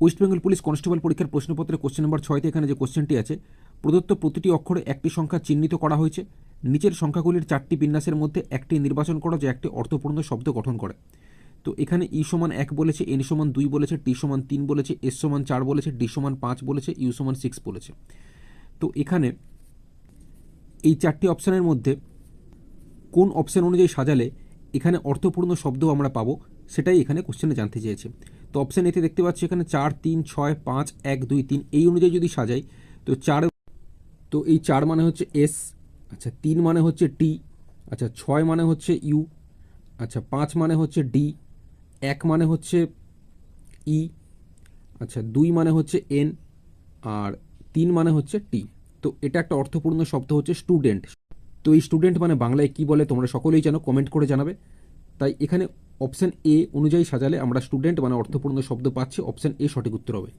West Bengal police constable পরীক্ষার প্রশ্নপত্রে question number ছয়তে এখানে যে কোশ্চেনটি আছে, প্রদত্ত প্রতিটি অক্ষরে একটি সংখ্যা চিহ্নিত করা হয়েছে। নিচের সংখ্যাগুলির চারটি বিন্যাসের মধ্যে একটি নির্বাচন করো, যে একটি অর্থপূর্ণ শব্দ গঠন করে। তো এখানে ই সমান এক বলেছে, এন সমান দুই বলেছে, টি সমান তিন বলেছে, এস সমান চার বলেছে, ডি সমান পাঁচ বলেছে, ইউ সমান সিক্স বলেছে। তো এখানে এই চারটি অপশানের মধ্যে কোন অপশান অনুযায়ী সাজালে এখানে অর্থপূর্ণ শব্দ আমরা পাবো, সেটাই এখানে কোশ্চেনে জানতে চেয়েছে। তো অপশান এতে দেখতে পাচ্ছি এখানে চার, তিন, ছয়, পাঁচ, এক, দুই, তিন, এই অনুযায়ী যদি সাজাই, তো চার তো এই চার মানে হচ্ছে এস আচ্ছা তিন মানে হচ্ছে টি আচ্ছা ছয় মানে হচ্ছে ইউ আচ্ছা পাঁচ মানে হচ্ছে ডি এক মানে হচ্ছে ই আচ্ছা দুই মানে হচ্ছে এন আর তিন মানে হচ্ছে টি তো এটা একটা অর্থপূর্ণ শব্দ হচ্ছে স্টুডেন্ট তো এই স্টুডেন্ট মানে বাংলায় কি বলে তোমরা সকলেই জানো কমেন্ট করে জানাবে। তাই এখানে অপশান এ অনুযায়ী সাজালে আমরা স্টুডেন্ট মানে অর্থপূর্ণ শব্দ পাচ্ছি, অপশান এ সঠিক উত্তর হবে।